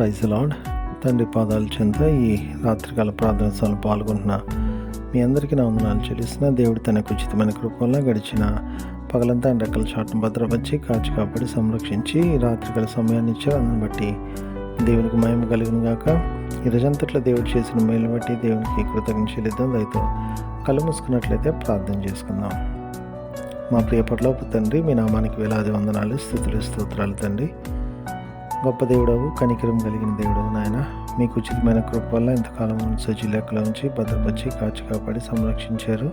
Praise lord తండ్రి పాదాల చెంత ఈ రాత్రికాల ప్రార్థన సభలో పాల్గొంటున్న మీ అందరికీ నా వందనాలు చెల్లిస్తున్న. దేవుడు తనకు ఉచితమైన కృపల్లో గడిచిన పగలంతా ఆయన రెక్కల చాటును భద్రపరిచి కాచి కాపాడి సంరక్షించి రాత్రికాల సమయాన్ని ఇచ్చారు. అందుని బట్టి దేవునికి మయం కలిగిన గాక. ఈ రోజంతట్లో దేవుడు చేసిన మేలు బట్టి దేవునికి కృతజ్ఞ చెల్లిద్దాం. దయతో కళ్ళు మూసుకున్నట్లయితే ప్రార్థన చేసుకుందాం. మా ప్రియపట్లోపు తండ్రి మీ నామానికి వేలాది వందనాలు స్థుతులు స్తోత్రాలు తండ్రి. గొప్ప దేవుడవు కనికరం కలిగిన దేవుడవు నాయన. మీకు ఉచితమైన కృప వల్ల ఇంతకాలం సజ్జి లెక్కల నుంచి భద్రపరిచి కాచి కాపాడి సంరక్షించారు.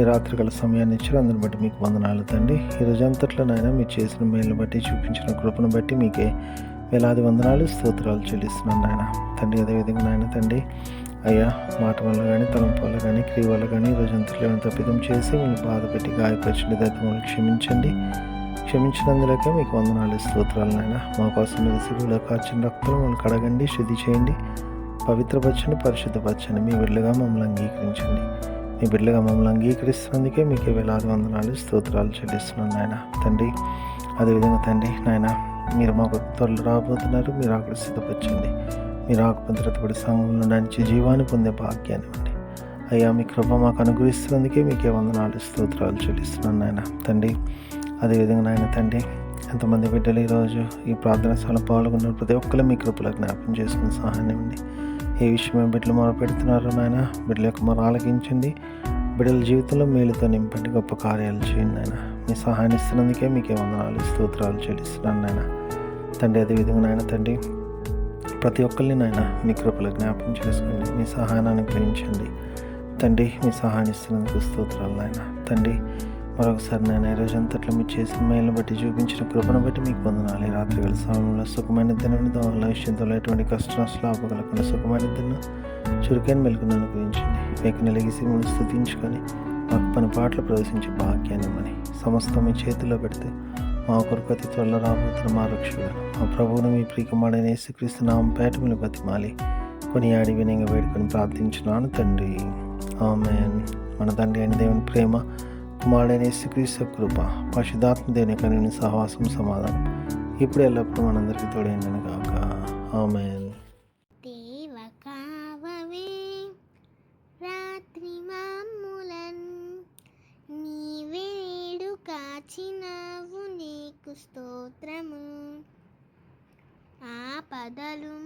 ఈ రాత్రికాల సమయాన్ని ఇచ్చారు. అందుని బట్టి మీకు వందనాలు తండి ఈ రోజంతట్లో నాయన మీరు చేసిన మేలును బట్టి చూపించిన కృపను బట్టి మీకే వేలాది వందనాలు స్తోత్రాలు చెల్లిస్తున్నాను నాయన. తండ్రి అదేవిధంగా నాయన తండ్రి అయ్యా మాట వల్ల కానీ తలంపు వల్ల కానీ క్రియ వల్ల కానీ ఈ రోజంతట్లో తప్పిదం చేసి మిమ్మల్ని బాధపెట్టి గాయపరిచిన దైతే క్షమించండి. క్షమించినందులకే మీకు వందనాలు స్తోత్రాలు నాయన. మా కోసం మీద సిరువులో కాచిన రక్తం మమ్మల్ని కడగండి శుద్ధి చేయండి పవిత్రపరచండి పరిశుద్ధపరచండి. మీ బిడ్డగా మమ్మల్ని అంగీకరించండి. మీ బిడ్డగా మమ్మల్ని అంగీకరిస్తున్నందుకే మీకు వేలాది వందనాలు స్తోత్రాలు చెల్లిస్తున్నాను నాయన. తండ్రి అదేవిధంగా తండ్రి నాయన మీరు మాకు త్వరలు రాబోతున్నారు మీరు అక్కడ సిద్ధపరచండి. మీరు ఆకుపత్రతపడి సంఘంలో నడిచి జీవాన్ని పొందే భాగ్యాన్ని ఇవ్వండి. అయ్యా మీ కృప మాకు అనుగ్రహిస్తున్నందుకే మీకే వందనాలు స్తోత్రాలు చెల్లిస్తున్నాను నాయన. తండ్రి అదేవిధంగా నాయన తండ్రి ఎంతమంది బిడ్డలు ఈరోజు ఈ ప్రార్థన స్థలం పాల్గొన్న ప్రతి ఒక్కరు మీ కృపలో జ్ఞాపకం చేసుకుని సహాయం ఇవ్వండి. ఏ విషయమే బిడ్డలు మొర పెడుతున్నారో నాయన బిడ్డల యొక్క మొర ఆలకించండి. బిడ్డల జీవితంలో మేలుతో నింపండి గొప్ప కార్యాలు చేయండి నాయన. మీ సహాయాన్ని ఇస్తున్నందుకే మీకే వందనాలు స్తోత్రాలు చెల్లిస్తున్నాను నాయన. తండ్రి అదేవిధంగా నాయన తండ్రి ప్రతి ఒక్కరిని నాయన మీ కృపలో జ్ఞాపకం చేసుకోండి మీ సహాయాన్ని అనుగ్రహించండి. తండ్రి మీ సహాయాన్ని ఇస్తున్నందుకు స్తోత్రాలు నాయన. తండ్రి మరొకసారి నేను ఈరోజు రోజు అంతట్లో మీరు చేసిన మెయిల్ని బట్టి చూపించిన కృపను బట్టి మీకు పొందనాలి రాత్రి వేళ సమయంలో సుఖమైన దినం దోమల విషయంతో ఎటువంటి కష్ట నష్టాలు ఆపగలకుండా సుఖమైన దినం చురుకైన మెలుకును అనుగ్రహించండి మీకు నిలగిసి మిమ్మల్ని స్థుతించుకొని మాకు పని పాటలు ప్రవేశించే భాగ్యాన్ని మని సమస్తం మీ చేతిలో పెడితే మా కొరకు అతి త్వరలో రాబోతున్న మా రక్షణ మా ప్రభువును మీ ప్రియకుమారుడైన యేసుక్రీస్తు నామం పేట మీరు బతిమాలి. కొని ఆడి వినయంగా వేడుకొని ప్రార్థించున్నాను తండ్రి. ఆమె మన తండ్రి అయిన దేవుని ప్రేమ కుమారుడైన యేసుక్రీస్తు కృప పరిశుధాత్మ దేవుని కలిగిన సహవాసం సమాధానం ఇప్పుడు ఎల్లప్పుడూ మనందరికీ తోడైందని కాక ఆమె స్తోత్రము. ఆ పదలు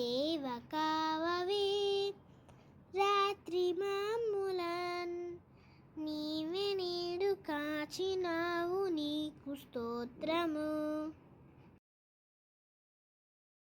దేవ రాత్రి మామూలన్ నీవే నేడు కాచినావు నీకు స్తోత్రము.